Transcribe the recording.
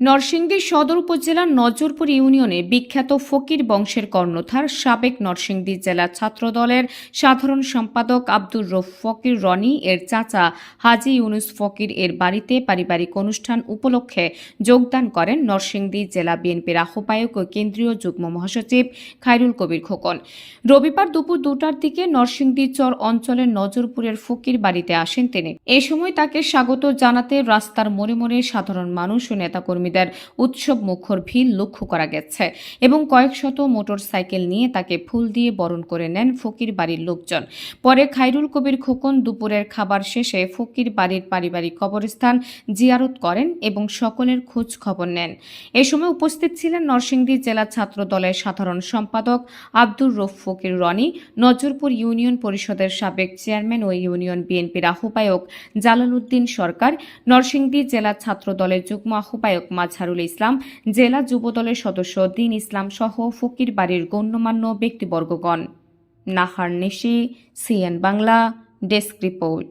নরসিংদী সদর উপজেলার নজরপুর ইউনিয়নে বিখ্যাত ফকির বংশের কর্ণধার সাবেক নরসিংদী জেলা ছাত্রদলের সাধারণ সম্পাদক আব্দুর রফ ফকির রনি, এর চাচা হাজি ইউনুস ফকির এর বাড়িতে পারিবারিক অনুষ্ঠান উপলক্ষে যোগদান করেন নরসিংদী জেলা বিএনপির আহ্বায়ক ও কেন্দ্রীয় যুগ্ম মহাসচিব খায়রুল কবির খোকন। রবিবার দুপুর দুটার দিকে নরসিংদী চর অঞ্চলের নজরপুরের ফকির বাড়িতে আসেন তিনি। এ সময় তাকে স্বাগত জানাতে রাস্তার মোড়ে মোড়ে সাধারণ মানুষ ও নেতাকর্মীদের উৎসব মুখর ভিড় লক্ষ্য করা গেছে এবং কয়েক শত মোটর সাইকেল নিয়ে তাকে ফুল দিয়ে বরণ করে নেন ফকির বাড়ির লোকজন। পরে খায়রুল কবির খোকন দুপুরের খাবার শেষে ফকির বাড়ির পারিবারিক কবরস্থান জিয়ারত করেন এবং সকলের খোঁজ খবর নেন। এ সময় উপস্থিত ছিলেন নরসিংদী জেলা ছাত্র দলের সাধারণ সম্পাদক আব্দুর রফ ফকির রনি, নজরপুর ইউনিয়ন পরিষদের সাবেক চেয়ারম্যান ও ইউনিয়ন বিএনপির আহ্বায়ক জালালউদ্দিন সরকার, নরসিংদী জেলা ছাত্র দলের যুগ্ম আহ্বায়ক মাজহারুল ইসলাম, জেলা যুবদলের সদস্য দিন ইসলাম সহ ফকির বাড়ির গণ্যমান্য ব্যক্তিবর্গগণ। Nahar Nishi, CN Bangla, desk report.